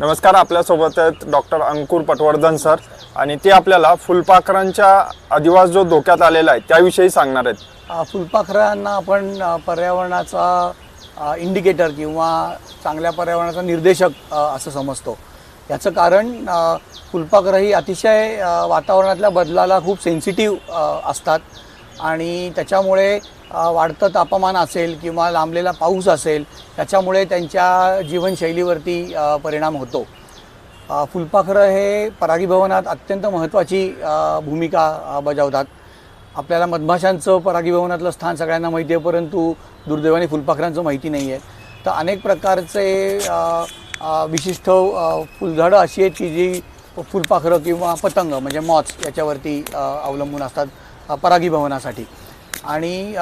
नमस्कार आपल्यासोबत आहेत डॉक्टर अंकुर पटवर्धन सर. आणि ते आपल्याला फुलपाखरांच्या अधिवास जो धोक्यात आलेला आहे त्याविषयी सांगणार आहेत. फुलपाखरांना आपण पर्यावरणाचा इंडिकेटर किंवा चांगल्या पर्यावरणाचा निर्देशक असं समजतो. याचं कारण फुलपाखरं ही अतिशय वातावरणातल्या बदलाला खूप सेन्सिटिव्ह असतात. आणि त्याच्यामुळे वाढतं तापमान असेल किंवा लांबलेला पाऊस असेल त्याच्यामुळे त्यांच्या जीवनशैलीवरती परिणाम होतो. फुलपाखरं हे परागीभवनात अत्यंत महत्त्वाची भूमिका बजावतात. आपल्याला मधमाशांचं परागीभवनातलं स्थान सगळ्यांना माहिती आहे परंतु दुर्दैवाने फुलपाखरांचं माहिती नाही आहे. तर अनेक प्रकारचे विशिष्ट फुलझाडं अशी आहेत की जी फुलपाखरं किंवा पतंग म्हणजे मॉच याच्यावरती अवलंबून असतात परागीभवनासाठी आणि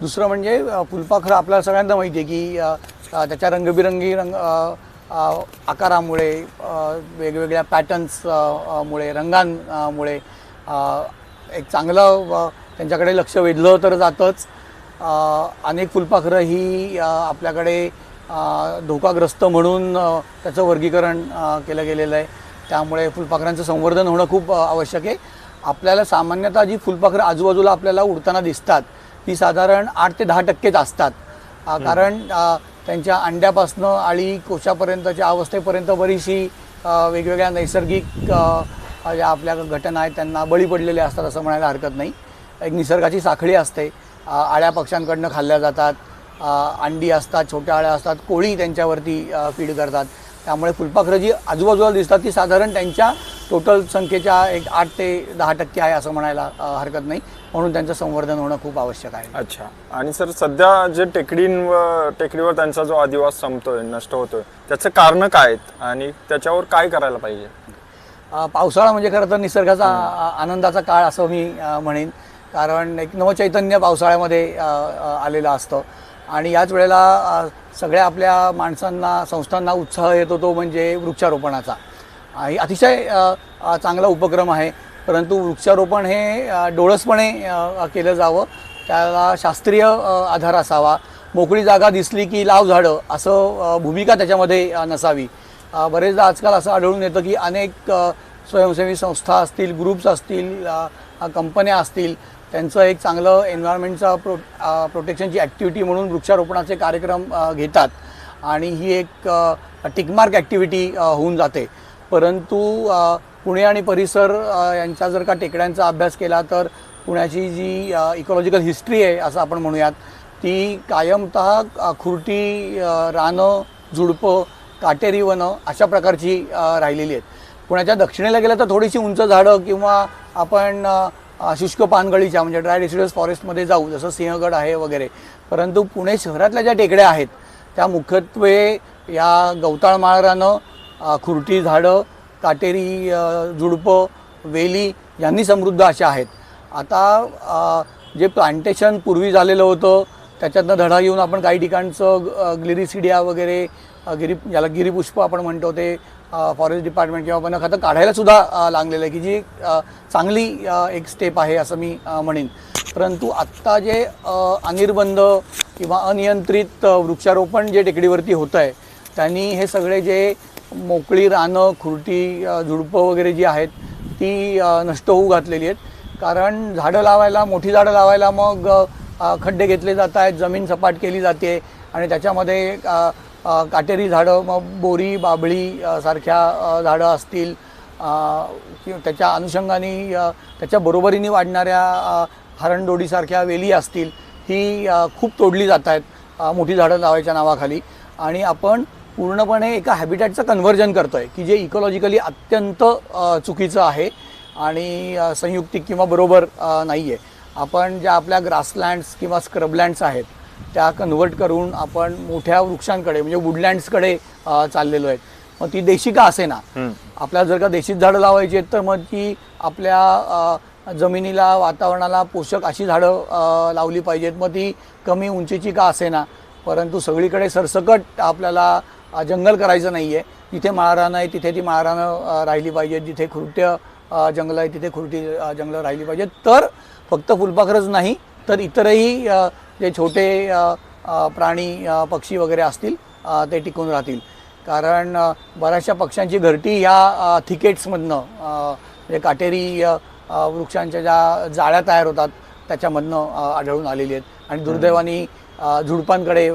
दुसरं म्हणजे फुलपाखरं आपल्याला सगळ्यांना माहिती आहे की त्याच्या रंगबिरंगी रंग आकारामुळे वेगवेगळ्या पॅटर्न्समुळे रंगांमुळे एक चांगलं त्यांच्याकडे लक्ष वेधलं तर जातंच. अनेक फुलपाखरं ही आपल्याकडे धोकाग्रस्त म्हणून त्याचं वर्गीकरण केलं गेलेलं आहे. त्यामुळे फुलपाखरांचं संवर्धन होणं खूप आवश्यक आहे. आपल्याला सामान्यतः जी फुलपाखरं आजूबाजूला आपल्याला उडताना दिसतात ती साधारण आठ ते दहा टक्केच असतात. कारण त्यांच्या अंड्यापासनं आळी कोशापर्यंतच्या अवस्थेपर्यंत बरीचशी वेगवेगळ्या नैसर्गिक ज्या आपल्या घटना आहेत त्यांना बळी पडलेले असतात असं म्हणायला हरकत नाही. एक निसर्गाची साखळी असते. आळ्या पक्ष्यांकडनं खाल्ल्या जातात. अंडी असतात छोट्या आळ्या असतात कोळी त्यांच्यावरती फीड करतात. त्यामुळे फुलपाखरं जी आजूबाजूला दिसतात. ती साधारण त्यांच्या टोटल संख्येच्या एक आठ ते दहा टक्के आहे असं म्हणायला हरकत नाही. म्हणून त्यांचं संवर्धन होणं खूप आवश्यक आहे. अच्छा. आणि सर सध्या जे टेकडींवर टेकडीवर त्यांचा जो अधिवास संपतोय नष्ट होतोय त्याचं कारण काय आहेत? आणि त्याच्यावर काय करायला पाहिजे? पावसाळा म्हणजे खरं तर निसर्गाचा आनंदाचा काळ असं मी म्हणेन. कारण एक नवचैतन्य पावसाळ्यामध्ये आलेलं असतं. आणि याच वेळेला सगळ्या आपल्या माणसांना संस्थांना उत्साह येतो तो म्हणजे वृक्षारोपणाचा. अतिशय चांगला उपक्रम आहे. परंतु वृक्षारोपण हे डोळसपणे केलं जावं. त्याला शास्त्रीय आधार असावा. मोकळी जागा दिसली की लाव झाडं असं भूमिका त्याच्यामध्ये नसावी. बरेचदा आजकाल असं आढळून येतं की अनेक स्वयंसेवी संस्था असतील ग्रुप्स असतील कंपन्या असतील त्यांचं एक चांगलं एन्व्हायरमेंटचा प्रो प्रोटेक्शनची ॲक्टिव्हिटी म्हणून वृक्षारोपणाचे कार्यक्रम घेतात. आणि ही एक टिकमार्क ॲक्टिव्हिटी होऊन जाते. परंतु पुणे आणि परिसर यांचा जर का टेकड्यांचा अभ्यास केला तर पुण्याची जी इकॉलॉजिकल हिस्ट्री आहे असं आपण म्हणूयात ती कायमतः खुर्टी खुरटी रानं झुडपं काटेरी वनं अशा प्रकारची राहिलेली आहेत. पुण्याच्या दक्षिणेला गेलं तर थोडीशी उंच झाडं किंवा आपण शुष्क पानगळीच्या म्हणजे ड्राय डिसिडस फॉरेस्टमध्ये जाऊ जसं सिंहगड आहे वगैरे. परंतु पुणे शहरातल्या ज्या टेकड्या आहेत त्या मुख्यत्वे या गवताळ माळरानं खुर्टी खुरटी झाडं काटेरी झुडपं वेली यांनी समृद्ध अशा आहेत. आता जे प्लांटेशन पूर्वी झालेलं होतं त्याच्यातनं धडा घेऊन आपण काही ठिकाणचं ग्लिरिसिडिया वगैरे गिरी ज्याला गिरीपुष्प आपण म्हणतो ते फॉरेस्ट डिपार्टमेंट किंवा वन खातं काढायला सुद्धा लागलेलं आहे की जी चांगली एक स्टेप आहे असं मी म्हणेन. परंतु आत्ता जे अनिर्बंध किंवा अनियंत्रित वृक्षारोपण जे टेकडीवरती होतं आहे त्यांनी हे सगळे जे मोकळी रानं खुरटी झुडपं वगैरे जी आहेत ती नष्ट होऊ घातलेली आहेत. कारण झाडं लावायला मोठी झाडं लावायला मग खड्डे घेतले जात आहेत जमीन सपाट केली जाते आणि त्याच्यामध्ये काटेरी झाडं मग बोरी बाबळी सारख्या झाडं असतील. किंवा त्याच्या अनुषंगाने त्याच्या बरोबरीने वाढणाऱ्या हरणडोडीसारख्या वेली असतील ही खूप तोडली जात आहेत मोठी झाडं लावायच्या नावाखाली. आणि आपण पूर्णपणे एका हॅबिटॅटचं कन्व्हर्जन करतो आहे की जे इकोलॉजिकली अत्यंत चुकीचं आहे आणि संयुक्तिक किंवा बरोबर नाही आहे आपण ज्या आपल्या ग्रासलँड्स किंवा स्क्रबलँड्स आहेत त्या कन्व्हर्ट करून आपण मोठ्या वृक्षांकडे म्हणजे वुडलँड्सकडे चाललेलो आहेत. मग ती देशी का असे ना आपल्याला जर का देशीत झाडं लावायची आहेत तर मग ती आपल्या जमिनीला वातावरणाला पोषक अशी झाडं लावली पाहिजेत. मग ती कमी उंचीची का असे ना परंतु सगळीकडे सरसकट आपल्याला जंगल करायचं नाही आहे जिथे माळरानं आहे तिथे ती माळरानं राहिली पाहिजेत. जिथे खुरट्य जंगलं आहे तिथे खुरटी जंगलं राहिली पाहिजेत. तर फक्त फुलपाखरच नाही तर इतरही जे छोटे प्राणी पक्षी वगैरे असतील ते टिकून राहतील. कारण बऱ्याचशा पक्ष्यांची घरटी ह्या थिकेट्समधनं म्हणजे काटेरी वृक्षांच्या ज्या जाळ्या तयार होतात त्याच्यामधनं आढळून आलेली आहेत. आणि दुर्दैवाने झुडपांकडे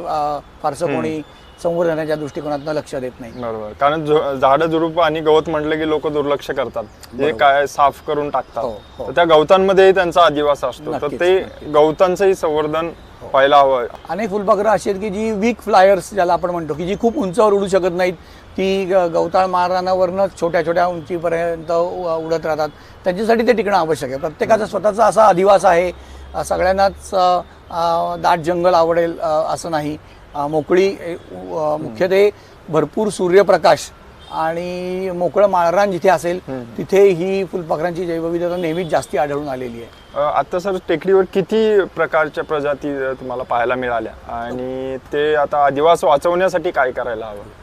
फारसं कोणी संवर्धनाच्या दृष्टिकोनातनं लक्ष देत नाही. बरोबर. कारण झु- झाडं झुडूप आणि गवत म्हटलं की लोक दुर्लक्ष करतात. हे काय साफ करून टाकतात. हो, हो. त्या गवतांमध्येही त्यांचा अधिवास असतो. तर ते. गवतांचंही संवर्धन व्हायला हवं अनेक फुलपाखरं अशी आहेत की जी वीक फ्लायर्स ज्याला आपण म्हणतो की जी खूप उंचावर उडू शकत नाहीत. ती ग- गवताळ मारणावरनंच छोट्या छोट्या उंचीपर्यंत उ- उडत राहतात. त्यांच्यासाठी ते टिकणं आवश्यक आहे. प्रत्येकाचा स्वतःचा असा अधिवास आहे. अ, सगळ्यांनाच अ, अ, दाट जंगल आवडेल अ, असं नाही. अ, मोकळी ए, उ- अ, मुख्यत्वे भरपूर सूर्यप्रकाश आणि मोकळं माळरान जिथे असेल तिथे ही फुलपाखरांची जैवविविधता नेहमीच जास्ती आढळून आलेली आहे. आता सर टेकडीवर किती प्रकारच्या प्रजाती तुम्हाला पाहायला मिळाल्या? आणि ते आता अधिवास वाचवण्यासाठी काय करायला हवं?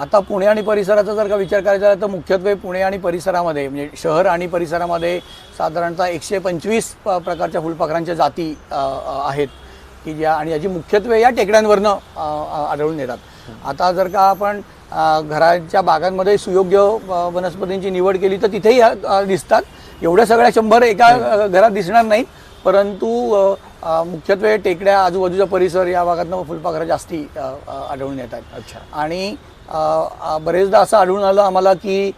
आता पुणे आणि परिसराचा जर का विचार करायचा झाला तर मुख्यत्वे पुणे आणि परिसरामध्ये म्हणजे शहर आणि परिसरामध्ये साधारणतः एकशे पंचवीस प- प्रकारच्या फुलपाखरांच्या जाती आहेत. की ज्या आणि याची मुख्यत्वे या टेकड्यांवरनं आढळून येतात. आता जर का आपण घराच्या बागांमध्ये सुयोग्य वनस्पतींची निवड केली तर तिथेही दिसतात. एवढ्या सगळ्या शंभर एका घरात दिसणार नाहीत. परंतु मुख्यत्वे टेकड्या आजूबाजूचा परिसर या भागातनं फुलपाखरं जास्ती आढळून येतात अच्छा. आणि बरेचदा असं आढळून आलं आम्हाला की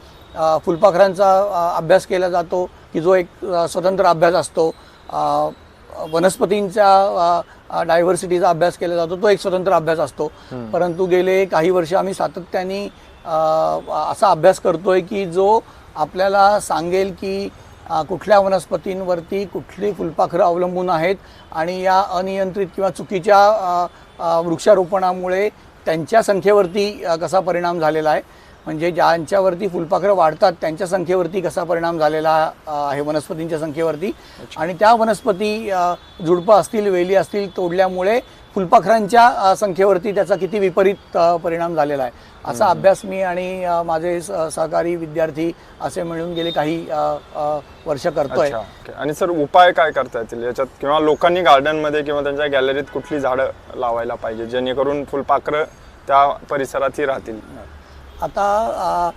फुलपाखरांचा अभ्यास केला जातो की जो एक स्वतंत्र अभ्यास असतो अ, वनस्पतींच्या डायव्हर्सिटीचा अभ्यास केला जातो तो एक स्वतंत्र अभ्यास असतो. परंतु गेले काही वर्ष आम्ही सातत्याने असा अभ्यास करतोय की जो आपल्याला सांगेल की कुठल्या वनस्पतींवरती कुठली फुलपाखरं अवलंबून आहेत आणि या अनियंत्रित किंवा चुकीच्या वृक्षारोपणामुळे त्यांच्या संख्येवरती कसा परिणाम झालेला आहे? म्हणजे ज्यांच्यावरती फुलपाखरं वाढतात त्यांच्या संख्येवरती कसा परिणाम झालेला आहे? वनस्पतींच्या संख्येवरती. आणि त्या वनस्पती झुडपं असतील वेली असतील तोडल्यामुळे फुलपाखरांच्या संख्येवरती त्याचा किती विपरीत परिणाम झालेला आहे. असा अभ्यास मी आणि माझे सहकारी विद्यार्थी असे मिळून गेले काही वर्ष करतोय. आणि सर उपाय काय करता येतील? याच्यात किंवा लोकांनी गार्डनमध्ये किंवा त्यांच्या गॅलरीत कुठली झाडं लावायला पाहिजे जेणेकरून फुलपाखरं त्या परिसरातही राहतील? आता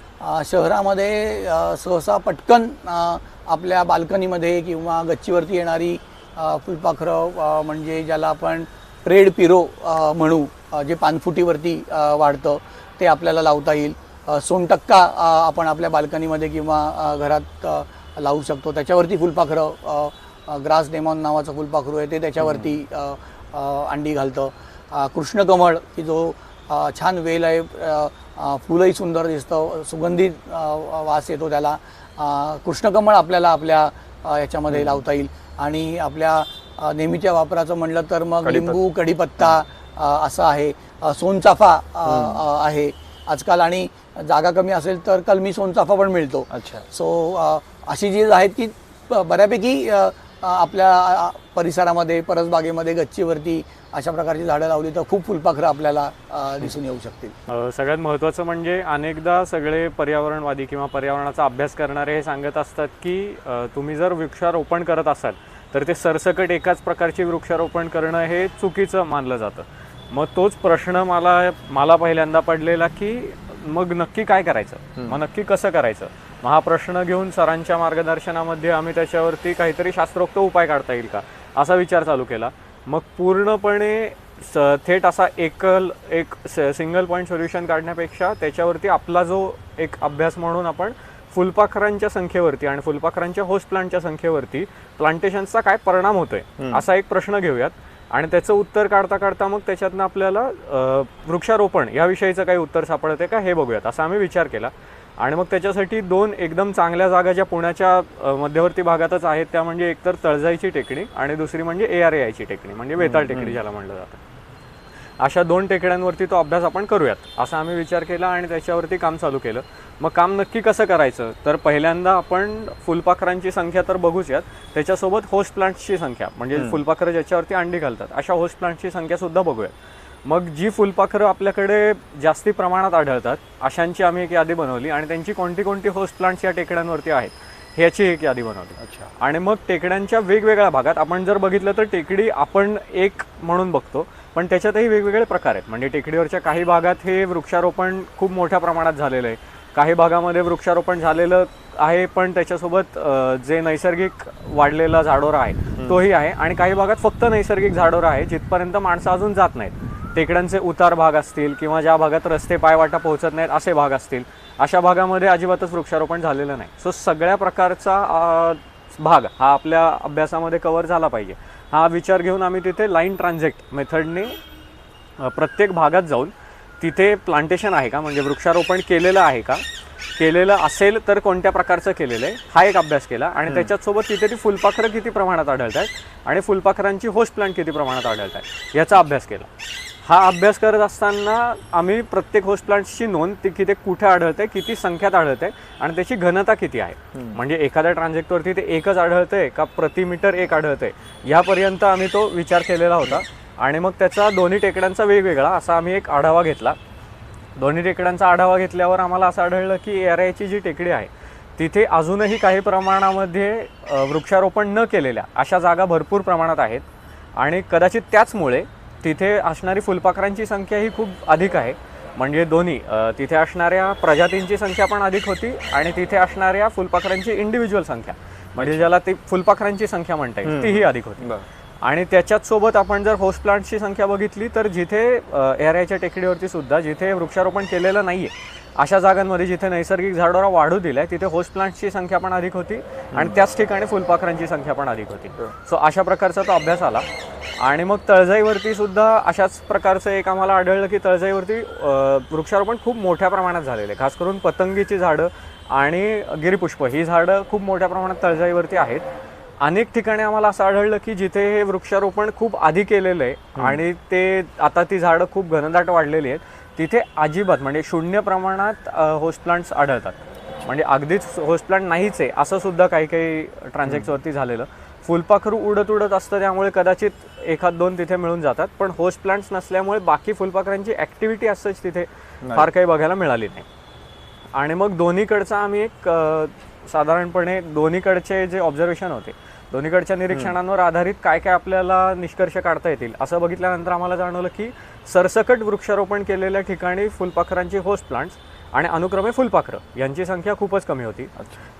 शहरामध्ये सहसा पटकन आपल्या बाल्कनीमध्ये किंवा गच्चीवरती येणारी फुलपाखरं म्हणजे ज्याला आपण रेड पिरो म्हणू जे पानफुटीवरती वाढतं ते आपल्याला लावता येईल. सोनटक्का आपण आपल्या बाल्कनीमध्ये किंवा घरात लावू शकतो. त्याच्यावरती फुलपाखरं ग्रास डेमॉन नावाचं फुलपाखरू आहे ते त्याच्यावरती अंडी घालतं. कृष्णकमळ की जो छान वेल आहे फुलंही सुंदर दिसतं सुगंधित वास येतो त्याला. कृष्णकमळ आपल्याला आपल्या याच्यामध्ये लावता येईल. आणि आपल्या नेहमीच्या वापराचं म्हणलं तर मग. लिंबू कढीपत्ता असं आहे. सोनचाफा आहे. आजकाल आणि जागा कमी असेल तर कलमी सोनचाफा पण मिळतो. अच्छा. सो अशी जी आहेत की बऱ्यापैकी आपल्या परिसरामध्ये परसबागेमध्ये गच्चीवरती अशा प्रकारची झाडं लावली तर खूप फुलपाखरं आपल्याला दिसून येऊ शकतील. सगळ्यात महत्त्वाचं म्हणजे अनेकदा सगळे पर्यावरणवादी किंवा पर्यावरणाचा अभ्यास करणारे हे सांगत असतात की तुम्ही जर वृक्षारोपण करत असाल तर ते सरसकट एकाच प्रकारचे वृक्षारोपण करणं हे चुकीचं मानलं जातं. मग तोच प्रश्न मला मला पहिल्यांदा पडलेला की मग नक्की काय करायचं? मग नक्की कसं करायचं? मग हा प्रश्न घेऊन सरांच्या मार्गदर्शनामध्ये आम्ही त्याच्यावरती काहीतरी शास्त्रोक्त उपाय काढता येईल का? असा विचार चालू केला. मग पूर्णपणे थेट असा एकल एक सिंगल पॉईंट सोल्युशन काढण्यापेक्षा त्याच्यावरती आपला जो एक अभ्यास म्हणून आपण फुलपाखरांच्या संख्येवरती आणि फुलपाखरांच्या होस्ट प्लांटच्या संख्येवरती प्लांटेशनचा काय परिणाम होतोय? असा एक प्रश्न घेऊयात. आणि त्याचं उत्तर काढता काढता मग त्याच्यातनं आपल्याला वृक्षारोपण याविषयीचं काही उत्तर सापडते का हे बघूयात. असा आम्ही विचार केला. आणि मग त्याच्यासाठी दोन एकदम चांगल्या जागा ज्या पुण्याच्या मध्यवर्ती भागातच आहेत त्या म्हणजे एकतर तळजाईची टेकडी आणि दुसरी म्हणजे ए आर ए आयची टेकडी म्हणजे वेताळ टेकडी ज्याला म्हणलं जातं. अशा दोन टेकड्यांवरती तो अभ्यास आपण करूयात असा आम्ही विचार केला आणि त्याच्यावरती काम चालू केलं. मग काम नक्की कसं करायचं? तर पहिल्यांदा आपण फुलपाखरांची संख्या तर बघूच यात त्याच्यासोबत होस्ट प्लांट्सची संख्या म्हणजे फुलपाखरं ज्याच्यावरती अंडी घालतात अशा होस्ट प्लांट्सची संख्या सुद्धा बघूयात. मग जी फुलपाखरं आपल्याकडे जास्ती प्रमाणात आढळतात अशांची आम्ही एक यादी बनवली आणि त्यांची कोणती कोणती होस्ट प्लांट्स या टेकड्यांवरती आहेत ह्याची एक यादी बनवली. अच्छा. आणि मग टेकड्यांच्या वेगवेगळ्या भागात आपण जर बघितलं तर टेकडी आपण एक म्हणून बघतो पण त्याच्यातही वेगवेगळे प्रकार आहेत. म्हणजे टेकडीवरच्या काही भागात हे वृक्षारोपण खूप मोठ्या प्रमाणात झालेलं आहे. काही भागामध्ये वृक्षारोपण झालेलं आहे पण त्याच्यासोबत जे नैसर्गिक वाढलेला झाडोरा आहे तोही आहे. आणि काही भागात फक्त नैसर्गिक झाडोरा आहे जिथपर्यंत माणसं अजून जात नाहीत. टेकड्यांचे उतार भाग असतील किंवा ज्या भागात रस्ते पायवाटा पोहोचत नाहीत असे भाग असतील. अशा भागामध्ये अजिबातच वृक्षारोपण झालेलं नाही. सो सगळ्या प्रकारचा भाग हा आपल्या अभ्यासामध्ये कव्हर झाला पाहिजे. हा विचार घेऊन आम्ही तिथे लाईन ट्रान्झेक्ट मेथडने प्रत्येक भागात जाऊन तिथे प्लांटेशन आहे का? म्हणजे वृक्षारोपण केलेलं आहे का? केलेलं असेल तर कोणत्या प्रकारचं केलेलं आहे? हा एक अभ्यास केला आणि त्याच्यात सोबत तिथे ती फुलपाखरं किती प्रमाणात आढळत आहेत आणि फुलपाखरांची होस्ट प्लांट किती प्रमाणात आढळत आहेत याचा अभ्यास केला. हा अभ्यास करत असताना आम्ही प्रत्येक होस्ट प्लांट्सची नोंद ती किती कुठे आढळते किती संख्यात आढळते आणि त्याची घनता किती आहे. म्हणजे एखाद्या ट्रान्झॅक्टवरती ते एकच आढळतंय का प्रति मीटर एक आढळतंय यापर्यंत आम्ही तो विचार केलेला होता. आणि मग त्याचा दोन्ही टेकड्यांचा वेगवेगळा असा आम्ही एक आढावा घेतला. दोन्ही टेकड्यांचा आढावा घेतल्यावर आम्हाला असं आढळलं की एआरआयची जी टेकडी आहे तिथे अजूनही काही प्रमाणामध्ये वृक्षारोपण न केलेल्या अशा जागा भरपूर प्रमाणात आहेत. आणि कदाचित त्याचमुळे तिथे असणारी फुलपाखरांची संख्या ही खूप अधिक आहे. म्हणजे दोन्ही तिथे असणाऱ्या प्रजातींची संख्या पण अधिक होती आणि तिथे असणाऱ्या फुलपाखरांची इंडिव्हिज्युअल संख्या. म्हणजे ज्याला ती फुलपाखरांची संख्या म्हणता येईल तीही अधिक होती. आणि त्याच्याच सोबत आपण जर होस्ट प्लांटची संख्या बघितली तर जिथे एआरआयच्या टेकडीवरती सुद्धा जिथे वृक्षारोपण केलेलं नाहीये अशा जागांमध्ये जिथे नैसर्गिक झाडोरा वाढू दिलाय तिथे होस्ट प्लांटची संख्या पण अधिक होती आणि त्याच ठिकाणी फुलपाखरांची संख्या पण अधिक होती. सो अशा प्रकारचा तो अभ्यास आला. आणि मग तळजाईवरती सुद्धा अशाच प्रकारचं एक आम्हाला आढळलं की तळजाईवरती वृक्षारोपण खूप मोठ्या प्रमाणात झालेलं आहे. खास करून पतंगीची झाडं आणि गिरीपुष्प ही झाडं खूप मोठ्या प्रमाणात तळजाईवरती आहेत. अनेक ठिकाणी आम्हाला असं आढळलं की जिथे हे वृक्षारोपण खूप आधी केलेलं आहे आणि ते आता ती झाडं खूप घनदाट वाढलेली आहेत तिथे अजिबात म्हणजे शून्य प्रमाणात होस्ट प्लांट्स आढळतात. म्हणजे अगदीच होस्ट प्लांट नाहीच आहे असं सुद्धा काही काही ट्रान्झॅक्टवरती झालेलं. फुलपाखरू उडत उडत असतं त्यामुळे कदाचित एखाद दोन तिथे मिळून जातात. पण होस्ट प्लांट्स नसल्यामुळे बाकी फुलपाखरांची ऍक्टिव्हिटी असंच तिथे फार काही बघायला मिळाली नाही. आणि मग दोन्हीकडचा आम्ही एक साधारणपणे दोन्हीकडचे जे ऑब्झर्वेशन होते दोन्हीकडच्या निरीक्षणांवर आधारित काय काय आपल्याला निष्कर्ष काढता येतील असं बघितल्यानंतर आम्हाला जाणवलं की सरसकट वृक्षारोपण केलेल्या ठिकाणी फुलपाखरांची होस्ट प्लांट्स आणि अनुक्रमे फुलपाखरं. यांची संख्या खूपच कमी होती.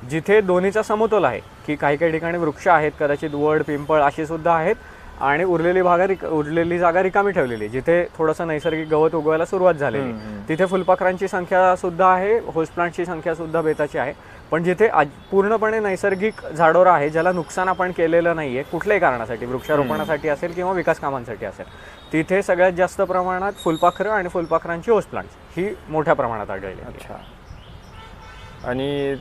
जिथे दोन्हीचा समतोल आहे की काही काही ठिकाणी वृक्ष आहेत कदाचित वड पिंपळ अशी सुद्धा आहेत आणि उरलेली भागा रिक उरलेली जागा रिकामी ठेवलेली जिथे थोडंसं नैसर्गिक गवत उगवायला सुरुवात झालेली. तिथे फुलपाखरांची संख्या सुद्धा आहे होस्ट प्लांटची संख्या सुद्धा बेताची आहे. पण जिथे आज- पूर्णपणे नैसर्गिक झाडोरा आहे ज्याला नुकसान आपण केलेलं नाहीये कुठल्याही कारणासाठी वृक्षारोपणासाठी असेल किंवा विकास कामांसाठी असेल तिथे सगळ्यात जास्त प्रमाणात फुलपाखरं आणि फुलपाखरांची होस्ट प्लांट्स ही मोठ्या प्रमाणात आढळली. अच्छा. आणि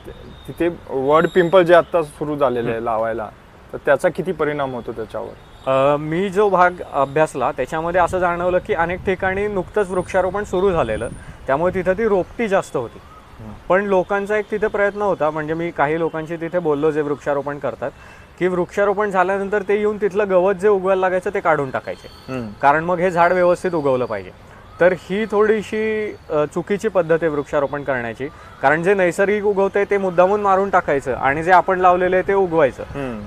तिथे वड पिंपल जे आता सुरू झालेले आहे लावायला तर त्याचा किती परिणाम होतो त्याच्यावर? अ, मी जो भाग अभ्यासला त्याच्यामध्ये असं जाणवलं की अनेक ठिकाणी नुकतंच वृक्षारोपण सुरू झालेलं. त्यामुळे तिथं ती रोपटी जास्त होती. पण लोकांचा एक तिथे प्रयत्न होता म्हणजे मी काही लोकांशी तिथे बोललो जे वृक्षारोपण करतात की वृक्षारोपण झाल्यानंतर ते येऊन तिथलं गवत जे उगवायला लागायचं ते काढून टाकायचे. कारण मग हे झाड व्यवस्थित उगवलं पाहिजे. तर ही थोडीशी चुकीची पद्धत आहे वृक्षारोपण करण्याची. कारण जे नैसर्गिक उगवतंय ते मुद्दामून मारून टाकायचं आणि जे आपण लावलेलं आहे ते उगवायचं.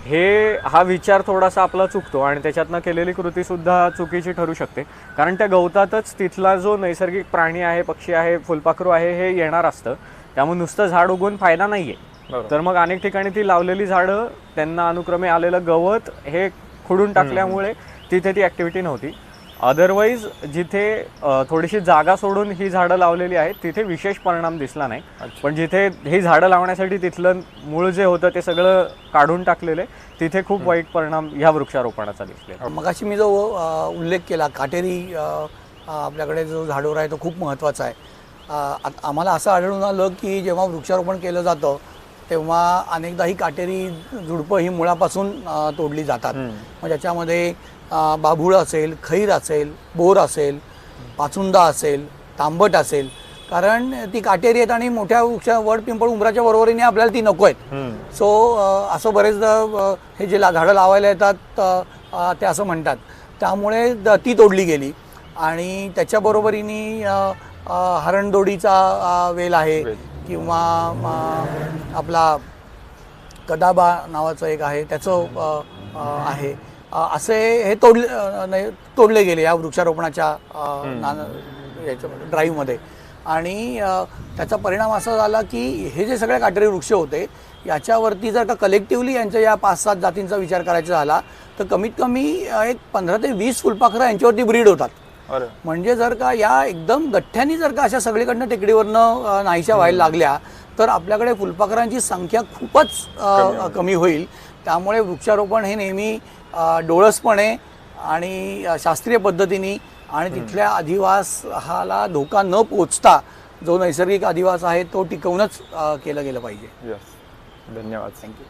हे हा विचार थोडासा आपला चुकतो आणि त्याच्यातनं केलेली कृती सुद्धा चुकीची ठरू शकते. कारण त्या गवतातच तिथला जो नैसर्गिक प्राणी आहे पक्षी आहे फुलपाखरू आहे हे येणार असतं. त्यामुळे नुसतं झाड उगवून फायदा नाहीये. तर मग अनेक ठिकाणी ती लावलेली झाडं त्यांना अनुक्रमे आलेलं गवत हे खुडून टाकल्यामुळे तिथे ती ऍक्टिव्हिटी नव्हती. अदरवाईज जिथे थोडीशी जागा सोडून ही झाडं लावलेली आहेत तिथे विशेष परिणाम दिसला नाही. पण जिथे ही झाडं लावण्यासाठी तिथलं मूळ जे होतं ते सगळं काढून टाकलेलं आहे तिथे खूप वाईट परिणाम ह्या वृक्षारोपणाचा दिसले मगाशी मी जो उल्लेख केला काटेरी आपल्याकडे जो झाडोरा आहे तो खूप महत्त्वाचा आहे. आम्हाला असं आढळून आलं की जेव्हा वृक्षारोपण केलं जातं तेव्हा अनेकदा ही काटेरी झुडपं ही मुळापासून तोडली जातात. मग ज्याच्यामध्ये बाभूळ असेल खैर असेल बोर असेल पाचुंदा असेल तांबट असेल. कारण ती काटेरी आहेत आणि मोठ्या वृक्ष वड पिंपळ उंबराच्या बरोबरीने आपल्याला ती नको आहेत. सो असं बरेचदा हे जे ला झाडं लावायला येतात ते असं म्हणतात. त्यामुळे द- ती तोडली गेली. आणि त्याच्या बरोबरीने अ, अ, हरणदोडीचा वेल आहे किंवा आपला कदाबा नावाचं एक आहे त्याचं आहे. असे हे तोडले तोडले गेले या वृक्षारोपणाच्या याच्यामध्ये ड्राईव्हमध्ये आणि त्याचा परिणाम असा झाला की हे जे सगळे काटेरी वृक्ष होते याच्यावरती जर का कलेक्टिव्हली यांच्या या पाच सात जातींचा विचार करायचा झाला तर कमीत कमी एक पंधरा ते वीस फुलपाखरं यांच्यावरती ब्रीड होतात. म्हणजे जर का या एकदम गठ्ठ्यानी जर का अशा सगळीकडनं टेकडीवरनं नाहीशा व्हायला लागल्या तर आपल्याकडे फुलपाखरांची संख्या खूपच कमी होईल. त्यामुळे वृक्षारोपण हे नेहमी डोळसपणे आणि शास्त्रीय पद्धतीने आणि तिथल्या अधिवासाला धोका न पोचता जो नैसर्गिक अधिवास आहे तो टिकवूनच केलं गेलं पाहिजे. यस धन्यवाद. थँक्यू